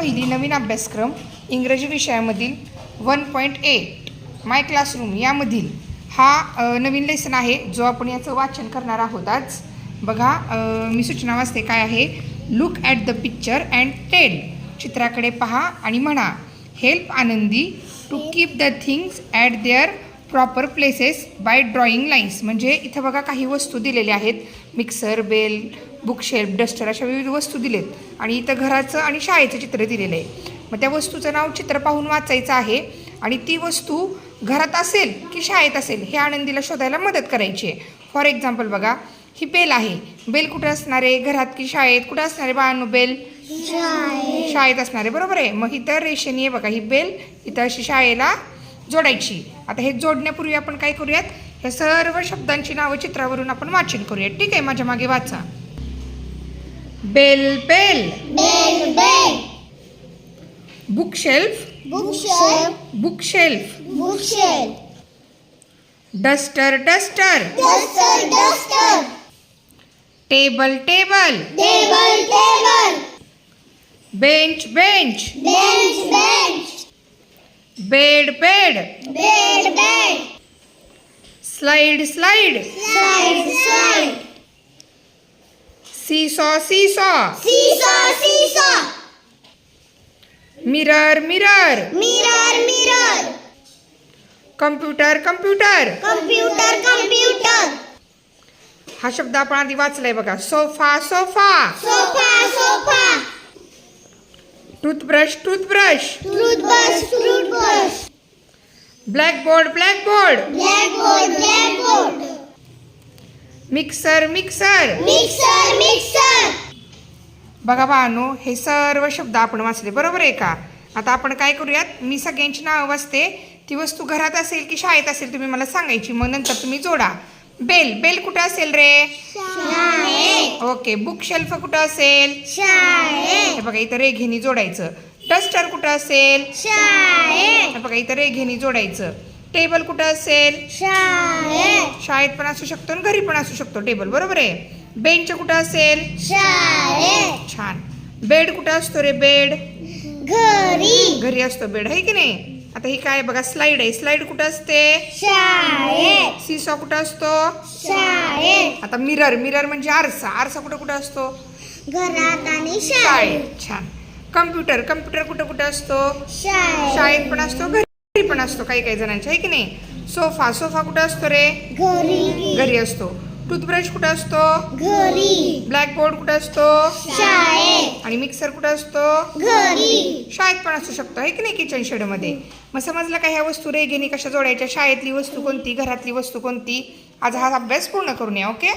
पहिली नवीन अभ्यासक्रम इंग्रजी विषयामधील one point eight my classroom यामधील. हा नवीन लेसन आहे जो आपण याचं वाचन करणार आहोत आज. बघा मी सूचना वाचते काय आहे? Look at the picture and tell चित्राकडे पहा आणि म्हणा. Help Anandi to keep the things at their proper places by drawing lines म्हणजे इथं बघा काही वस्तू दिलेल्या आहेत. मिक्सर बेल बुकशेल्फ डस्टर अशा विविध वस्तू दिलेत. आणि इथं घराचं आणि शाळेचं चित्र दिलेलं आहे. मग त्या वस्तूचं नाव चित्र पाहून वाचायचं आहे. आणि ती वस्तू घरात असेल की शाळेत असेल हे आनंदीला शोधायला मदत करायची आहे. फॉर एक्झाम्पल बघा ही बेल आहे. बेल कुठं असणार आहे? घरात की शाळेत? कुठं असणार आहे बाळांनो बेल शाळेत. असणार आहे. बरोबर आहे. मग इथं रेषणी आहे बघा. ही बेल इथं अशी शाळेला जोडायची. आता हे जोडण्यापूर्वी आपण काय करूयात? ह्या सर्व शब्दांची नावं चित्रावरून आपण वाचन करूयात. ठीक आहे माझ्या मागे वाचा. Bell bell. Bookshelf. Bookshelf. bookshelf. Duster duster. Duster, duster. Table table. Table, table. Bench bench. Bench, bench. Bed bed. Bed bed. Slide slide. Slide slide. Seesaw seesaw seesaw mirror mirror. Mirror mirror. Computer computer computer computer हा शब्द आपण आधी वाचलाय बघा. Sofa sofa. Sofa sofa. Toothbrush toothbrush. Toothbrush blackboard blackboard Blackboard, blackboard. Mixer mixer Mixer, mixer. बघा बानो हे सर्व शब्द आपण वाचले बरोबर आहे का? आता आपण काय करूयात? मी सगळ्यांची नावं वाचते. ती वस्तू घरात असेल की शाळेत असेल तुम्ही मला सांगायची. मग नंतर तुम्ही जोडा. बेल बेल कुठं असेल रे? ओके बुक शेल्फ कुठं असेल? हे बघा इथं रेघेनी जोडायचं. डस्टर कुठं असेल? शाळेत. बघा इथं रेघेनी जोडायचं. टेबल कुठं असेल? शाळेत. शाळेत पण असू शकतो आणि घरी पण असू शकतो. टेबल बरोबर आहे? बेंच कुठं असेल? शाळेत. छान. बेड कुठं असतो रे बेड? घरी. घरी असतो बेड आहे की नाही? आता ही काय बघा स्लाइड आहे. स्लाइड कुठं असते? शाळेत. सीसॉ कुठं असतो? शाळेत. आता मिरर मिरर म्हणजे आरसा. आरसा कुठं कुठं असतो? घरात आणि शाळेत. छान. कम्प्युटर कम्प्युटर कुठं कुठं असतो? शाळेत. पण असतो घरी पण असतो काही काही जणांच्या आहे की नाही? सोफा सोफा कुठं असतो रे? घरी. घरी असतो. टूथब्रश कुठं असतो? घरी. ब्लॅकबोर्ड कुठं असतो? शाळेत. आणि मिक्सर कुठं असतो? घरी. शाळेत पण असू शकतो आहे की नाही किचन शेडमध्ये मग समजलं का ह्या वस्तू रेगेनी कशा जोडायच्या? शाळेतली वस्तू कोणती घरातली वस्तू कोणती? आज हा अभ्यास पूर्ण करून या ओके